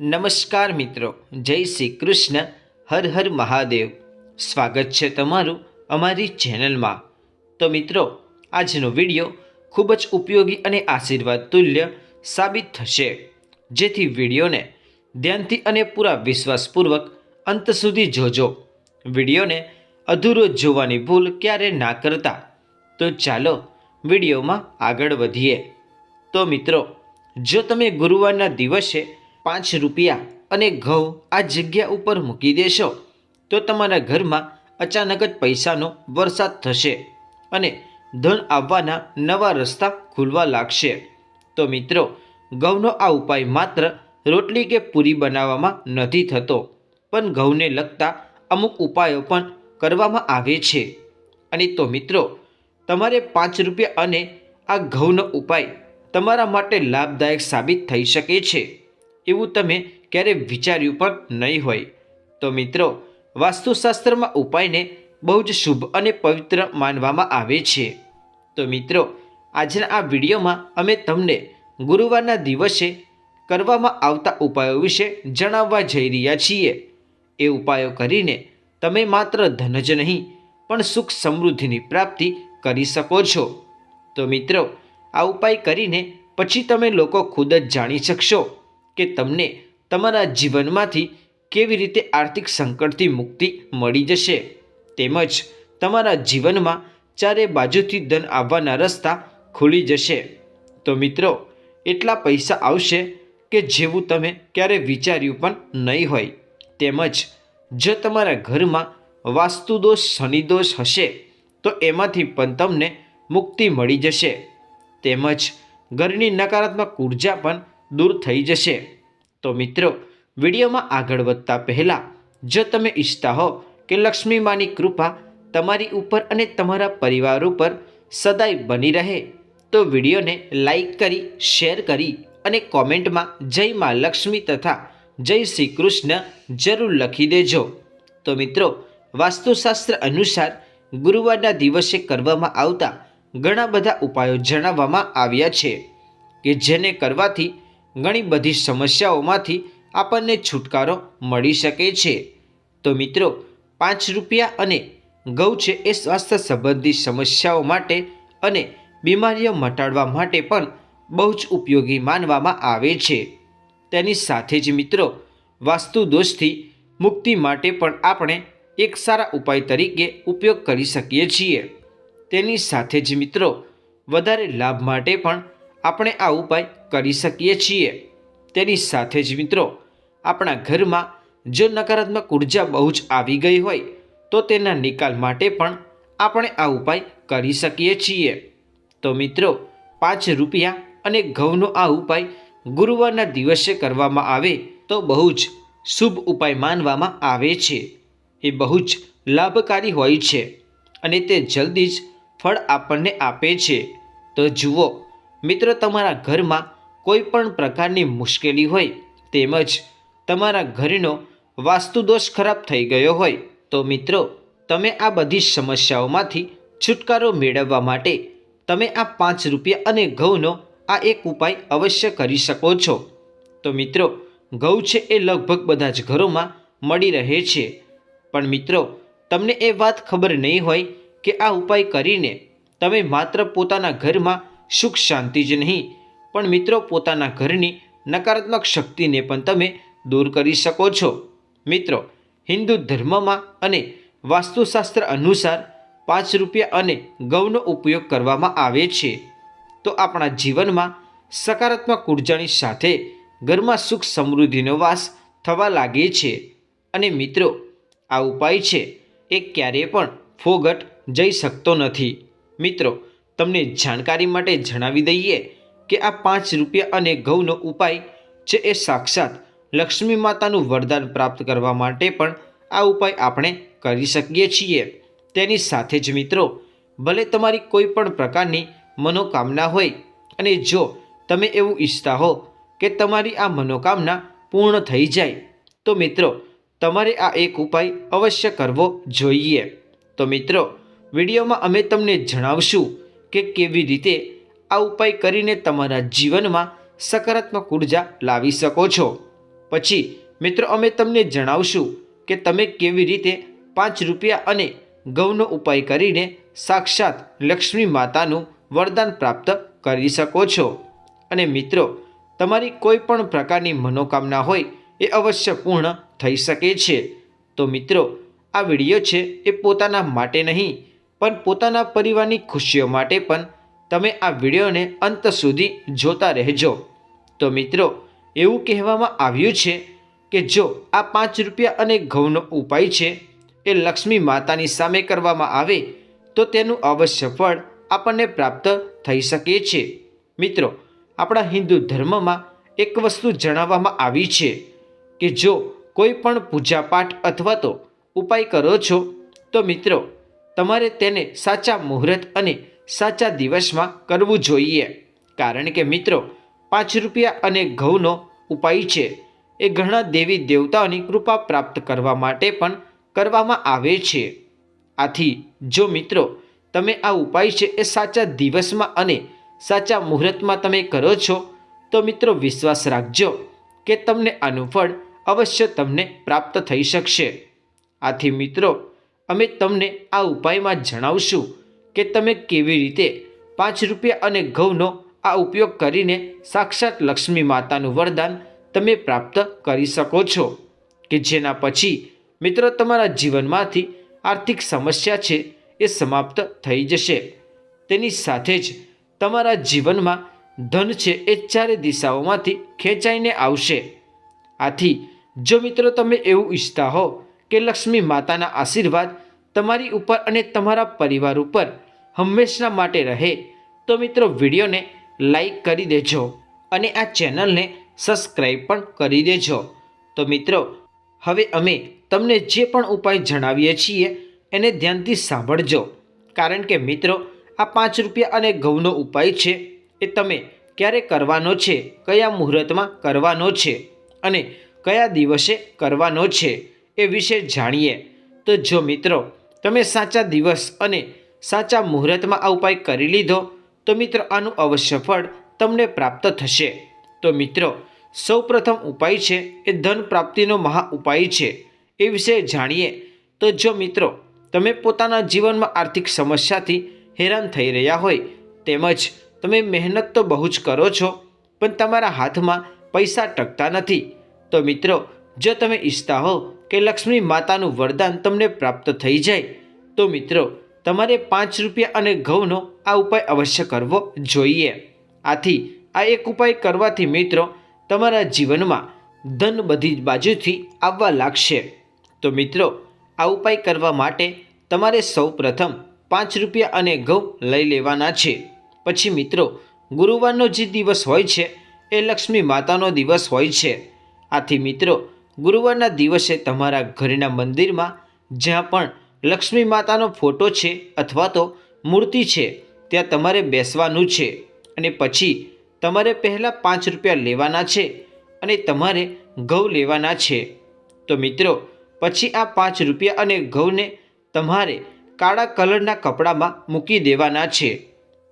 નમસ્કાર મિત્રો, જય શ્રી કૃષ્ણ, હર હર મહાદેવ. સ્વાગત છે તમારું અમારી ચેનલમાં. તો મિત્રો, આજનો વીડિયો ખૂબ જ ઉપયોગી અને આશીર્વાદ તુલ્ય સાબિત થશે, જેથી વિડીયોને ધ્યાનથી અને પૂરા વિશ્વાસપૂર્વક અંત સુધી જોજો. વિડીયોને અધૂરો જોવાની ભૂલ ક્યારે ના કરતા? તો ચાલો વિડીયોમાં આગળ વધીએ. તો મિત્રો, જો તમે ગુરુવારના દિવસે પાંચ રૂપિયા અને ઘઉં આ જગ્યા ઉપર મૂકી દેશો. તો તમારા ઘરમાં અચાનક જ પૈસાનો વરસાદ થશે અને ધન આવવાના નવા રસ્તા ખુલવા લાગશે. તો મિત્રો, ઘઉંનો આ ઉપાય માત્ર રોટલી કે પૂરી બનાવવામાં નથી થતો, પણ ઘઉંને લગતા અમુક ઉપાયો પણ કરવામાં આવે છે. અને તો મિત્રો, તમારે પાંચ રૂપિયા અને આ ઘઉંનો ઉપાય તમારા માટે લાભદાયક સાબિત થઈ શકે છે. એવું તમે ક્યારે વિચાર્યું પણ નહીં હોય. તો મિત્રો, વાસ્તુશાસ્ત્રમાં ઉપાયને બહુ જ શુભ અને પવિત્ર માનવામાં આવે છે. તો મિત્રો, આજના આ વિડીયોમાં અમે તમને ગુરુવારના દિવસે કરવામાં આવતા ઉપાયો વિશે જણાવવા જઈ રહ્યા છીએ. એ ઉપાયો કરીને તમે માત્ર ધન જ નહીં, પણ સુખ સમૃદ્ધિની પ્રાપ્તિ કરી શકો છો. તો મિત્રો, આ ઉપાય કરીને પછી તમે લોકો ખુદ જ જાણી શકશો. કે તમને તમારા જીવનમાંથી કેવી રીતે આર્થિક સંકટથી મુક્તિ મળી જશે. તેમજ તમારા જીવનમાં ચારે બાજુથી ધન આવવાના રસ્તા ખુલી જશે. તો મિત્રો, એટલા પૈસા આવશે કે જેવું તમે ક્યારે વિચાર્યું પણ નહીં હોય. તેમજ જો તમારા ઘરમાં વાસ્તુદોષ શનિદોષ હશે, તો એમાંથી પણ તમને મુક્તિ મળી જશે. તેમજ ઘરની નકારાત્મક ઊર્જા પણ દૂર થઈ જશે. તો મિત્રો, વિડીયોમાં આગળ વધતા પહેલાં, જો તમે ઈચ્છતા હો કે લક્ષ્મી માની કૃપા તમારી ઉપર અને તમારા પરિવાર ઉપર સદાય બની રહે, તો વિડીયોને લાઈક કરી, શેર કરી અને કોમેન્ટમાં જય મા લક્ષ્મી તથા જય શ્રી કૃષ્ણ જરૂર લખી દેજો. તો મિત્રો, વાસ્તુશાસ્ત્ર અનુસાર ગુરુવારના દિવસે કરવામાં આવતા ઘણા બધા ઉપાયો જણાવવામાં આવ્યા છે કે જેને કરવાથી ઘણી બધી સમસ્યાઓમાંથી આપણને છુટકારો મળી શકે છે. તો મિત્રો, પાંચ રૂપિયા અને ઘઉં છે એ સ્વાસ્થ્ય સંબંધી સમસ્યાઓ માટે અને બીમારીઓ મટાડવા માટે પણ બહુ જ ઉપયોગી માનવામાં આવે છે. તેની સાથે જ મિત્રો, વાસ્તુ દોષથી મુક્તિ માટે પણ આપણે એક સારા ઉપાય તરીકે ઉપયોગ કરી શકીએ છીએ. તેની સાથે જ મિત્રો, વધારે લાભ માટે પણ આપણે આ ઉપાય કરી શકીએ છીએ. તેની સાથે જ મિત્રો, આપણા ઘરમાં જો નકારાત્મક ઊર્જા બહુ જ આવી ગઈ હોય, તો તેના નિકાલ માટે પણ આપણે આ ઉપાય કરી શકીએ છીએ. તો મિત્રો, પાંચ રૂપિયા અને ઘઉંનો આ ઉપાય ગુરુવારના દિવસે કરવામાં આવે તો બહુ જ શુભ ઉપાય માનવામાં આવે છે. એ બહુ જ લાભકારી હોય છે અને તે જલ્દી જ ફળ આપણને આપે છે. તો જુઓ મિત્રો, તમારા ઘરમાં કોઈ પણ પ્રકારની મુશ્કેલી હોય તેમજ તમારા ઘરનો વાસ્તુદોષ ખરાબ થઈ ગયો હોય, તો મિત્રો, તમે આ બધી સમસ્યાઓમાંથી છુટકારો મેળવવા માટે તમે આ પાંચ રૂપિયા અને ઘઉંનો આ એક ઉપાય અવશ્ય કરી શકો છો. તો મિત્રો, ઘઉં છે એ લગભગ બધા જ ઘરોમાં મળી રહે છે. પણ મિત્રો, તમને એ વાત ખબર નહીં હોય કે આ ઉપાય કરીને તમે માત્ર પોતાના ઘરમાં સુખ શાંતિ જ નહીં. પણ મિત્રો, પોતાના ઘરની નકારાત્મક શક્તિને પણ તમે દૂર કરી શકો છો. મિત્રો, હિન્દુ ધર્મમાં અને વાસ્તુશાસ્ત્ર અનુસાર પાંચ રૂપિયા અને ગૌનો ઉપયોગ કરવામાં આવે છે. તો આપણા જીવનમાં સકારાત્મક ઉર્જાની સાથે ઘરમાં સુખ સમૃદ્ધિનો વાસ થવા લાગે છે. અને મિત્રો, આ ઉપાય છે. એ ક્યારેય પણ ફોગટ જઈ શકતો નથી. મિત્રો તમને જાણકારી માટે જણાવી દઈએ કે આ પાંચ રૂપિયા અને ઘઉંનો ઉપાય છે એ સાક્ષાત લક્ષ્મી માતાનું વરદાન પ્રાપ્ત કરવા માટે પણ આ ઉપાય આપણે કરી શકીએ છીએ. તેની સાથે જ મિત્રો, ભલે તમારી કોઈ પણ પ્રકારની મનોકામના હોય અને જો તમે એવું ઈચ્છતા હો કે તમારી આ મનોકામના પૂર્ણ થઈ જાય, તો મિત્રો, તમારે આ એક ઉપાય અવશ્ય કરવો જોઈએ. તો મિત્રો, વિડીયોમાં અમે તમને જણાવશું કે કેવી રીતે આ ઉપાય કરીને તમારા જીવનમાં સકારાત્મક ઊર્જા લાવી શકો છો? પછી, મિત્રો, અમે તમને જણાવશું કે તમે કેવી રીતે પાંચ રૂપિયા અને ઘઉંનો ઉપાય કરીને સાક્ષાત લક્ષ્મી માતાનું વરદાન પ્રાપ્ત કરી શકો છો. અને મિત્રો, તમારી કોઈ પણ પ્રકારની મનોકામના હોય એ અવશ્ય પૂર્ણ થઈ શકે છે. તો મિત્રો, આ વીડિયો છે એ પોતાના માટે નહીં પણ પોતાના પરિવારની ખુશીઓ માટે પણ તમે આ વિડીયોને અંત સુધી જોતા રહેજો. તો મિત્રો, એવું કહેવામાં આવ્યું છે કે જો આ પાંચ રૂપિયા અને ઘઉંનો ઉપાય છે, એ લક્ષ્મી માતાની સામે કરવામાં આવે, તો તેનું અવશ્ય ફળ આપણને પ્રાપ્ત થઈ શકે છે. મિત્રો, આપણા હિન્દુ ધર્મમાં એક વસ્તુ જણાવવામાં આવી છે કે જો કોઈ પણ પૂજાપાઠ અથવા તો ઉપાય કરો છો, તો મિત્રો તમારે તેને સાચા મુહૂર્ત અને સાચા દિવસમાં કરવું જોઈએ. કારણ કે મિત્રો, પાંચ રૂપિયા અને ઘઉંનો ઉપાય છે. એ ઘણા દેવી દેવતાઓની કૃપા પ્રાપ્ત કરવા માટે પણ કરવામાં આવે છે. આથી, જો મિત્રો, તમે આ ઉપાય છે એ સાચા દિવસમાં અને સાચા મુહૂર્તમાં તમે કરો છો, તો મિત્રો વિશ્વાસ રાખજો કે તમને આનું ફળ અવશ્ય તમને પ્રાપ્ત થઈ શકશે. આથી મિત્રો અમે તમને આ ઉપાયમાં જણાવશું કે તમે કેવી રીતે પાંચ રૂપિયા અને ઘઉંનો આ ઉપયોગ કરીને સાક્ષાત લક્ષ્મી માતાનું વરદાન તમે પ્રાપ્ત કરી શકો છો. કે જેના પછી મિત્રો, તમારા જીવનમાંથી આર્થિક સમસ્યા છે એ સમાપ્ત થઈ જશે. તેની સાથે જ તમારા જીવનમાં ધન છે એ ચારે દિશાઓમાંથી ખેંચાઈને આવશે. આથી, જો મિત્રો, તમે એવું ઈચ્છતા હો કે લક્ષ્મી માતાના આશીર્વાદ તમારી ઉપર અને તમારા પરિવાર ઉપર હંમેશા માટે રહે, તો મિત્રો વિડીયોને લાઈક કરી દેજો અને આ ચેનલને સબસ્ક્રાઈબ પણ કરી દેજો. તો મિત્રો, હવે અમે તમને જે પણ ઉપાય જણાવીએ છીએ એને ધ્યાનથી સાંભળજો. કારણ કે મિત્રો, આ પાંચ રૂપિયા અને ઘઉંનો ઉપાય છે, એ તમે ક્યારે કરવાનો છે, કયા મુહૂર્તમાં કરવાનો છે અને કયા દિવસે કરવાનો છે એ વિશે જાણીએ. તો જો મિત્રો, તમે સાચા દિવસ અને સાચા મુહૂર્તમાં આ ઉપાય કરી લીધો, તો મિત્રો આનું અવશ્ય ફળ તમને પ્રાપ્ત થશે. તો મિત્રો, સૌપ્રથમ ઉપાય છે એ ધન પ્રાપ્તિનો મહા ઉપાય છે. એ વિશે જાણીએ. તો જો મિત્રો, તમે પોતાના જીવનમાં આર્થિક સમસ્યાથી હેરાન થઈ રહ્યા હોય, તેમજ તમે મહેનત તો બહુ જ કરો છો, પણ તમારા હાથમાં પૈસા ટકતા નથી, તો મિત્રો જો તમે ઈચ્છતા હો કે લક્ષ્મી માતાનું વરદાન તમને પ્રાપ્ત થઈ જાય, તો મિત્રો, તમારે પાંચ રૂપિયા અને ઘઉંનો આ ઉપાય અવશ્ય કરવો જોઈએ. આથી, આ એક ઉપાય કરવાથી મિત્રો, તમારા જીવનમાં ધન બધી બાજુથી આવવા લાગશે. તો મિત્રો, આ ઉપાય કરવા માટે તમારે સૌ પ્રથમ પાંચ રૂપિયા અને ઘઉં લઈ લેવાના છે. પછી મિત્રો, ગુરુવારનો જે દિવસ હોય છે, એ લક્ષ્મી માતાનો દિવસ હોય છે. આથી મિત્રો ગુરુવારના દિવસે તમારા ઘરના મંદિરમાં જ્યાં પણ લક્ષ્મી માતાનો ફોટો છે અથવા તો મૂર્તિ છે, ત્યાં તમારે બેસવાનું છે અને પછી તમારે પહેલાં પાંચ રૂપિયા લેવાના છે અને તમારે ઘઉં લેવાના છે. તો મિત્રો, પછી આ પાંચ રૂપિયા અને ઘઉંને તમારે કાળા કલરના કપડામાં મૂકી દેવાના છે.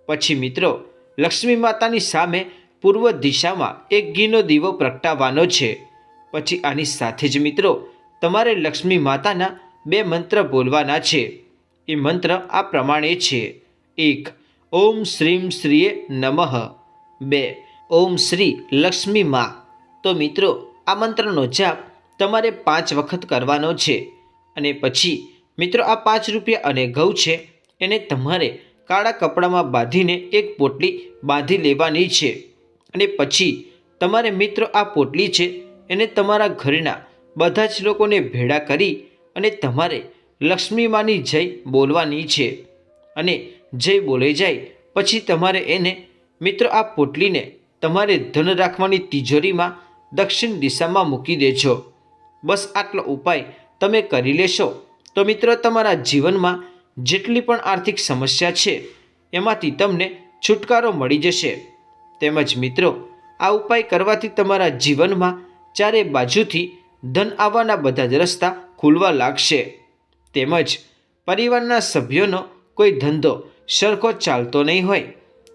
પછી મિત્રો, લક્ષ્મી માતાની સામે પૂર્વ દિશામાં એક ઘીનો દીવો પ્રગટાવવાનો છે. પછી આની સાથે જ મિત્રો, તમારે લક્ષ્મી માતાના બે મંત્ર બોલવાના છે. એ મંત્ર આ પ્રમાણે છે. એક, ઓમ શ્રીમ શ્રીએ નમઃ. બે, ઓમ શ્રી લક્ષ્મી મા. તો મિત્રો, આ મંત્રનો જાપ તમારે પાંચ વખત કરવાનો છે. અને પછી, મિત્રો, આ પાંચ રૂપિયા અને ઘઉં છે, એને તમારે કાળા કપડામાં બાંધીને એક પોટલી બાંધી લેવાની છે. અને પછી, તમારે મિત્રો, આ પોટલી છે એને તમારા ઘરના બધા જ લોકોને ભેળા કરી અને તમારે લક્ષ્મી માની જય બોલવાની છે. અને જય બોલે જાય, પછી તમારે એને મિત્રો આ પોટલીને તમારે ધન રાખવાની તિજોરીમાં દક્ષિણ દિશામાં મૂકી દેજો. બસ આટલો ઉપાય તમે કરી લેશો. તો મિત્રો, તમારા જીવનમાં જેટલી પણ આર્થિક સમસ્યા છે, એમાંથી તમને છુટકારો મળી જશે. તેમજ મિત્રો, આ ઉપાય કરવાથી તમારા જીવનમાં ચારે બાજુથી ધન આવવાના બધા જ રસ્તા ખુલવા લાગશે. તેમજ પરિવારના સભ્યોનો કોઈ ધંધો સરખો ચાલતો નહીં હોય.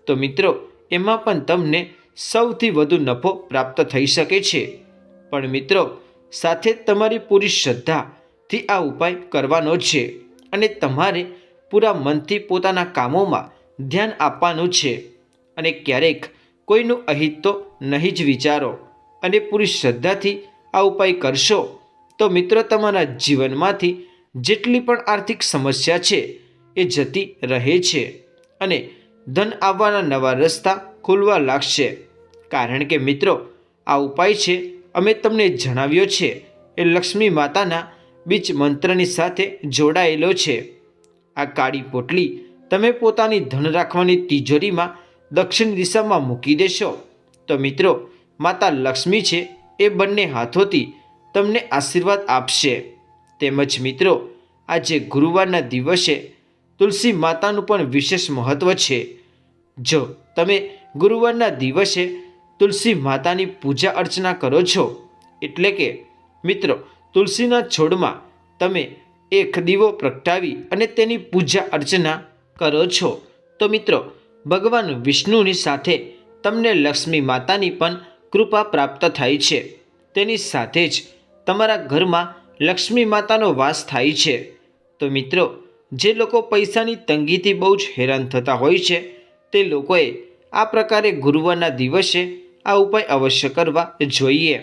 તો મિત્રો, એમાં પણ તમને સૌથી વધુ નફો પ્રાપ્ત થઈ શકે છે. પણ મિત્રો, સાથે તમારી પૂરી શ્રદ્ધાથી આ ઉપાય કરવાનો છે અને તમારે પૂરા મનથી પોતાના કામોમાં ધ્યાન આપવાનું છે. અને ક્યારેક કોઈનું અહિત તો નહીં જ વિચારો. અને પૂરી શ્રદ્ધાથી આ ઉપાય કરશો, તો મિત્રો તમારા જીવનમાંથી જેટલી પણ આર્થિક સમસ્યા છે, એ જતી રહે છે અને ધન આવવાના નવા રસ્તા ખુલવા લાગશે. કારણ કે મિત્રો, આ ઉપાય છે, અમે તમને જણાવ્યો છે, એ લક્ષ્મી માતાના બીજ મંત્રની સાથે જોડાયેલો છે. આ કાળી પોટલી તમે પોતાની ધન રાખવાની તિજોરીમાં દક્ષિણ દિશામાં મૂકી દેશો. તો મિત્રો માતા લક્ષ્મી છે એ બંને હાથોથી તમને આશીર્વાદ આપશે. તેમજ મિત્રો, આજે ગુરુવારના દિવસે તુલસી માતાનું પણ વિશેષ મહત્ત્વ છે. જો તમે ગુરુવારના દિવસે તુલસી માતાની પૂજા અર્ચના કરો છો, એટલે કે મિત્રો, તુલસીના છોડમાં તમે એક દીવો પ્રગટાવી અને તેની પૂજા અર્ચના કરો છો, તો મિત્રો, ભગવાન વિષ્ણુની સાથે તમને લક્ષ્મી માતાની પણ કૃપા પ્રાપ્ત થાય છે. તેની સાથે જ તમારા ઘરમાં લક્ષ્મી માતાનો વાસ થાય છે. તો મિત્રો, જે લોકો પૈસાની તંગીથી બહુ જ હેરાન થતા હોય છે, તે લોકોએ આ પ્રકારે ગુરુવારના દિવસે આ ઉપાય અવશ્ય કરવા જોઈએ.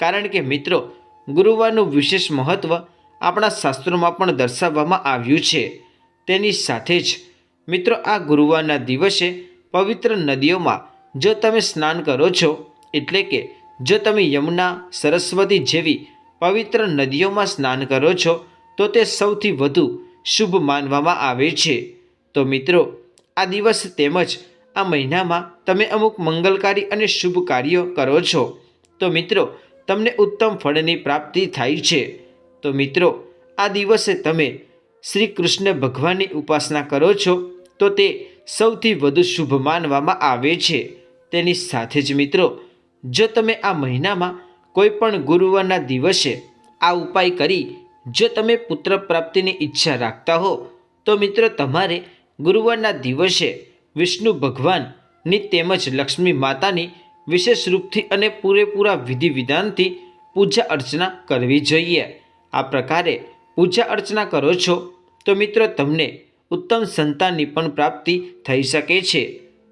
કારણ કે મિત્રો, ગુરુવારનું વિશેષ મહત્ત્વ આપણા શાસ્ત્રોમાં પણ દર્શાવવામાં આવ્યું છે. તેની સાથે જ મિત્રો, આ ગુરુવારના દિવસે પવિત્ર નદીઓમાં જો તમે સ્નાન કરો છો એટલે કે જો તમે યમુના, સરસ્વતી જેવી પવિત્ર નદીઓમાં સ્નાન કરો છો, તો તે સૌથી વધુ શુભ માનવામાં આવે છે. તો મિત્રો, આ દિવસ તેમજ આ મહિનામાં તમે અમુક મંગલકારી અને શુભ કાર્યો કરો છો. તો મિત્રો, તમને ઉત્તમ ફળની પ્રાપ્તિ થાય છે. તો મિત્રો, આ દિવસે તમે શ્રી કૃષ્ણ ભગવાનની ઉપાસના કરો છો, તો તે સૌથી વધુ શુભ માનવામાં આવે છે. તેની સાથે જ મિત્રો જો તમે આ મહિનામાં કોઈ પણ ગુરુવારના દિવસે આ ઉપાય કરી જો તમે પુત્ર પ્રાપ્તિની ઈચ્છા રાખતા હો, તો મિત્રો તમારે ગુરુવારના દિવસે વિષ્ણુ ભગવાનની તેમજ લક્ષ્મી માતાની વિશેષ રૂપથી અને પૂરેપૂરા વિધિ વિધાનથી પૂજા અર્ચના કરવી જોઈએ. આ પ્રકારે પૂજા અર્ચના કરો છો, તો મિત્રો તમને ઉત્તમ સંતાનની પણ પ્રાપ્તિ થઈ શકે છે.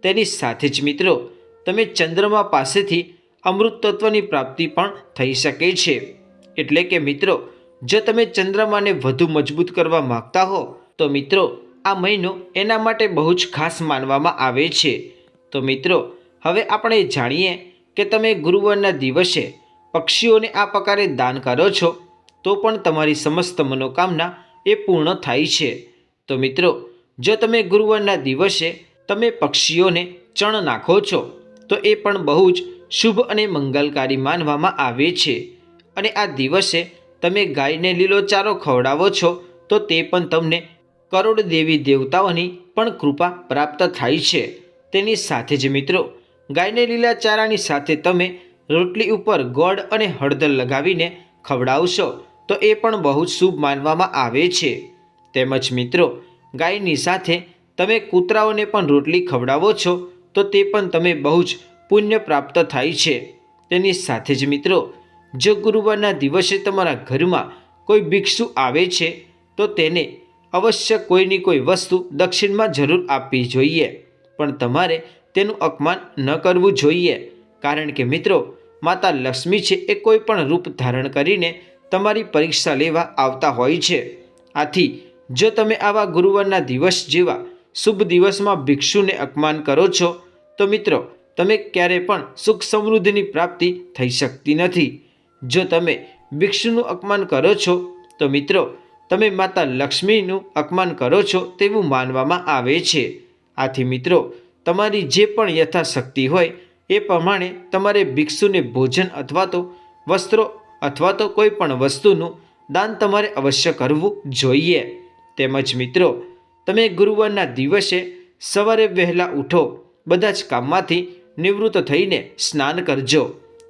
તેની સાથે જ મિત્રો, તમે ચંદ્રમા પાસેથી અમૃત તત્વની પ્રાપ્તિ પણ થઈ શકે છે. એટલે કે મિત્રો, જો તમે ચંદ્રમાને વધુ મજબૂત કરવા માગતા હો, તો મિત્રો, આ મહિનો એના માટે બહુ જ ખાસ માનવામાં આવે છે. તો મિત્રો, હવે આપણે જાણીએ કે તમે ગુરુવારના દિવસે પક્ષીઓને આ પ્રકારે દાન કરો છો, તો પણ તમારી સમસ્ત મનોકામના એ પૂર્ણ થાય છે. તો મિત્રો, જો તમે ગુરુવારના દિવસે તમે પક્ષીઓને ચણ નાખો છો, તો એ પણ બહુ જ શુભ અને મંગલકારી માનવામાં આવે છે. અને આ દિવસે તમે ગાયને લીલો ચારો ખવડાવો છો, તો તે પણ તમને કરોડ દેવી દેવતાઓની પણ કૃપા પ્રાપ્ત થાય છે. તેની સાથે જ મિત્રો, ગાયને લીલા ચારાની સાથે તમે રોટલી ઉપર ગોળ અને હળદર લગાવીને ખવડાવશો, તો એ પણ બહુ જ શુભ માનવામાં આવે છે. તેમજ મિત્રો, ગાયની સાથે તમે કૂતરાઓને પણ રોટલી ખવડાવો છો, તો તે પણ તમે બહુ જ પુણ્ય પ્રાપ્ત થાય છે. તેની સાથે જ મિત્રો, જો ગુરુવારના દિવસે તમારા ઘરમાં કોઈ ભિક્ષુ આવે છે, તો તેને અવશ્ય કોઈની કોઈ વસ્તુ દક્ષિણમાં જરૂર આપવી જોઈએ. પણ તમારે તેનું અપમાન ન કરવું જોઈએ. કારણ કે મિત્રો, માતા લક્ષ્મી છે એ કોઈ પણ રૂપ ધારણ કરીને તમારી પરીક્ષા લેવા આવતા હોય છે. આથી, જો તમે આવા ગુરુવારના દિવસ જેવા શુભ દિવસમાં ભિક્ષુને અપમાન કરો છો, તો મિત્રો તમે ક્યારે પણ સુખ સમૃદ્ધિની પ્રાપ્તિ થઈ શકતી નથી. જો તમે ભિક્ષુનું અપમાન કરો છો, તો મિત્રો, તમે માતા લક્ષ્મીનું અપમાન કરો છો તેવું માનવામાં આવે છે. આથી મિત્રો, તમારી જે પણ યથાશક્તિ હોય, એ પ્રમાણે તમારે ભિક્ષુને ભોજન અથવા તો વસ્ત્રો અથવા તો કોઈ પણ વસ્તુનું દાન તમારે અવશ્ય કરવું જોઈએ. તેમજ મિત્રો, તમે ગુરુવારના દિવસે સવારે વહેલા ઉઠો, બધા જ કામમાંથી નિવૃત્ત થઈને સ્નાન કરજો.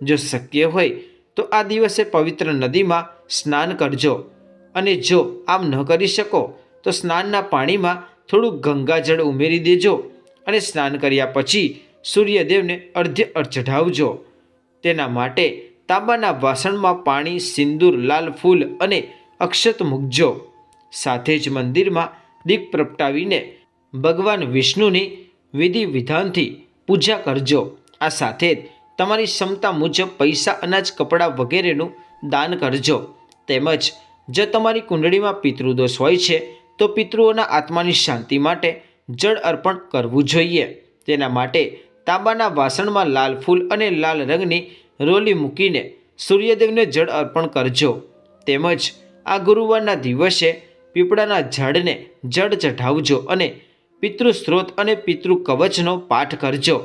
જો શક્ય હોય, તો આ દિવસે પવિત્ર નદીમાં સ્નાન કરજો. અને જો આમ ન કરી શકો, તો સ્નાનના પાણીમાં થોડું ગંગાજળ ઉમેરી દેજો અને સ્નાન કર્યા પછી સૂર્યદેવને અર્ધ્ય ચઢાવજો તેના માટે તાંબાના વાસણમાં પાણી, સિંદૂર, લાલ ફૂલ અને અક્ષત મૂકજો. સાથે જ મંદિરમાં દીપ પ્રગટાવીને ભગવાન વિષ્ણુની વિધિ વિધાનથી પૂજા કરજો. આ સાથે જ તમારી ક્ષમતા મુજબ પૈસા, અનાજ, કપડાં વગેરેનું દાન કરજો. તેમજ જો તમારી કુંડળીમાં પિતૃદોષ હોય છે, તો પિતૃઓના આત્માની શાંતિ માટે જળ અર્પણ કરવું જોઈએ. તેના માટે તાંબાના વાસણમાં લાલ ફૂલ અને લાલ રંગની રોલી મૂકીને સૂર્યદેવને જળ અર્પણ કરજો. તેમજ આ ગુરુવારના દિવસે પીપળાના ઝાડને જળ ચઢાવજો અને પિતૃ સ્ત્રોત અને પિતૃ કવચનો પાઠ કરજો.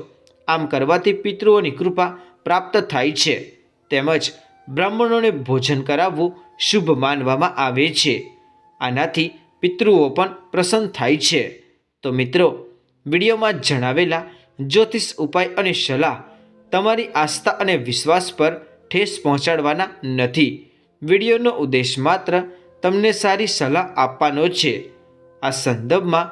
આમ કરવાથી પિતૃઓની કૃપા પ્રાપ્ત થાય છે. તેમજ બ્રાહ્મણોને ભોજન કરાવવું શુભ માનવામાં આવે છે. આનાથી પિતૃઓ પણ પ્રસન્ન થાય છે. તો મિત્રો, વિડીયોમાં જણાવેલા જ્યોતિષ ઉપાય અને સલાહ તમારી આસ્થા અને વિશ્વાસ પર ઠેસ પહોંચાડવાના નથી. વિડીયોનો ઉદ્દેશ માત્ર તમને સારી સલાહ આપવાનો છે. આ સંદર્ભમાં